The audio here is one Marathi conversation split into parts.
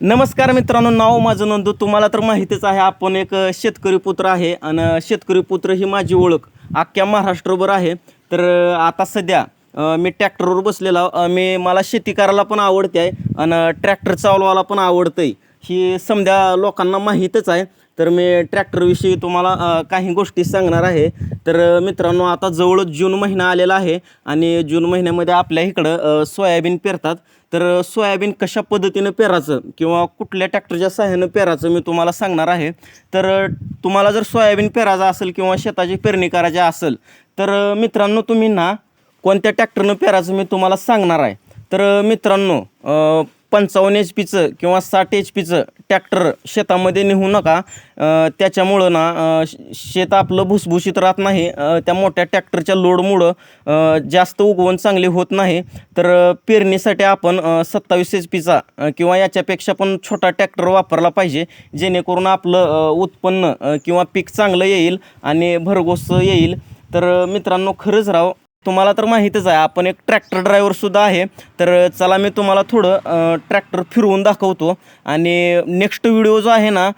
नमस्कार मित्रांनो नाव माझं नोंदू तुम्हाला तर माहितीच आहे आपण एक शेतकरी पुत्र आहे आणि शेतकरी पुत्र ही माझी ओळख अख्ख्या महाराष्ट्रभर आहे. तर आता सध्या मी ट्रॅक्टरवर बसलेला मी मला शेती करायला पण आवडते आहे आणि ट्रॅक्टर चालवायला पण आवडतं आहे ही समध्या लोकांना माहीतच आहे. तर मी ट्रॅक्टरविषयी तुम्हाला काही गोष्टी सांगणार आहे. तर मित्रांनो आता जवळच जून महिना आलेला आहे आणि जून महिन्यामध्ये आपल्या इकडं सोयाबीन पेरतात. तर सोयाबीन कशा पद्धतीनं पेरायचं किंवा कुठल्या ट्रॅक्टरच्या सहाय्यानं पेरायचं मी तुम्हाला सांगणार आहे. तर तुम्हाला जर सोयाबीन पेरायचं असेल किंवा शेताची पेरणी करायची असेल तर मित्रांनो तुम्ही ना कोणत्या ट्रॅक्टरनं पेरायचं मी तुम्हाला सांगणार आहे. तर मित्रांनो पंचावन्न एच पीचं किंवा साठ एच पीचं ट्रॅक्टर शेतामध्ये नेऊ नका. त्याच्यामुळं ना शेत आपलं भुसभुशीत राहत नाही. त्या मोठ्या ट्रॅक्टरच्या लोडमुळं जास्त उगवण चांगली होत नाही. तर पेरणीसाठी आपण सत्तावीस एच पीचा किंवा याच्यापेक्षा पण छोटा ट्रॅक्टर वापरला पाहिजे. जेणेकरून आपलं उत्पन्न किंवा पीक चांगलं येईल आणि भरघोस येईल. तर मित्रांनो खरंच राव तुम्हाला तर माहीतच आहे आपण एक ट्रॅक्टर ड्रायव्हरसुद्धा आहे. तर चला मी तुम्हाला थोडं ट्रॅक्टर फिरवून दाखवतो. आणि नेक्स्ट व्हिडिओ जो आहे ना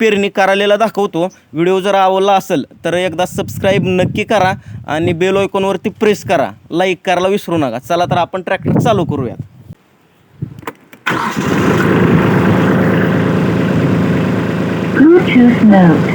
पेरणी करालेला दाखवतो. व्हिडिओ जर आवडला असेल तर एकदा सबस्क्राईब नक्की करा आणि बेल आयकॉनवरती प्रेस करा. लाईक करायला विसरू नका. चला तर आपण ट्रॅक्टर चालू करूयात. Bluetooth mode.